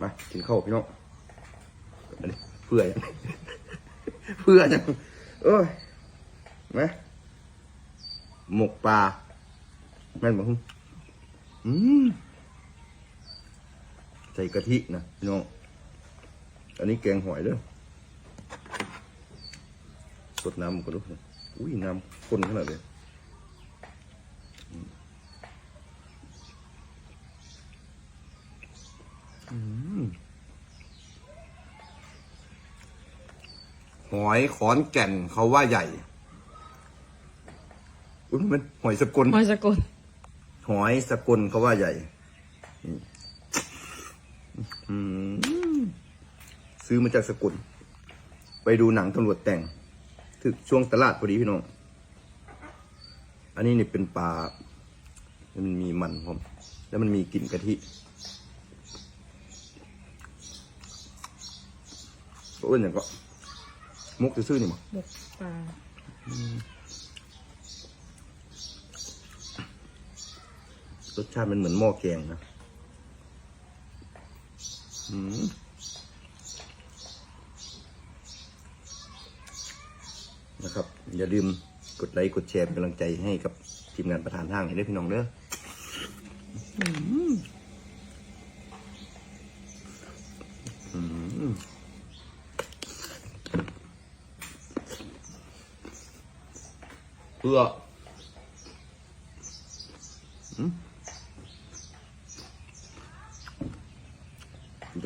มากินข้าวพี่น้องเพื่อยังเพื่อยังเอ้ยมาหมกปลาแม่นบอกอืมใส่กะทินะพี่น้องอันนี้แกงหอยเด้อสดน้ำก็ดูอุ้ยน้ำข้นขนาดเลยอืมอืม หอยขอนแก่นเขาว่าใหญ่อุ้ยมันหอยสกลหอยสกุลหอยสกลเขาว่าใหญ่อืมอืมซื้อมาจากสกลไปดูหนังตำรวจแต่ง ถึกช่วงตลาดพอดีพี่น้อง อันนี้นี่เป็นปลา มันมีมันพร้อมแล้วมันมีกลิ่นกะทิ เอ้ยอย่างก็มุกซื่อๆนี่มั้งหมกปลารสชาติมันเหมือนหม้อแกงนะอืมนะครับ อย่าลืมกดไลค์กดแชร์เป็นกำลังใจให้กับทีมงานประธานห้างให้ด้วยพี่น้องเด้ออืม อืมเพื่ออืมมั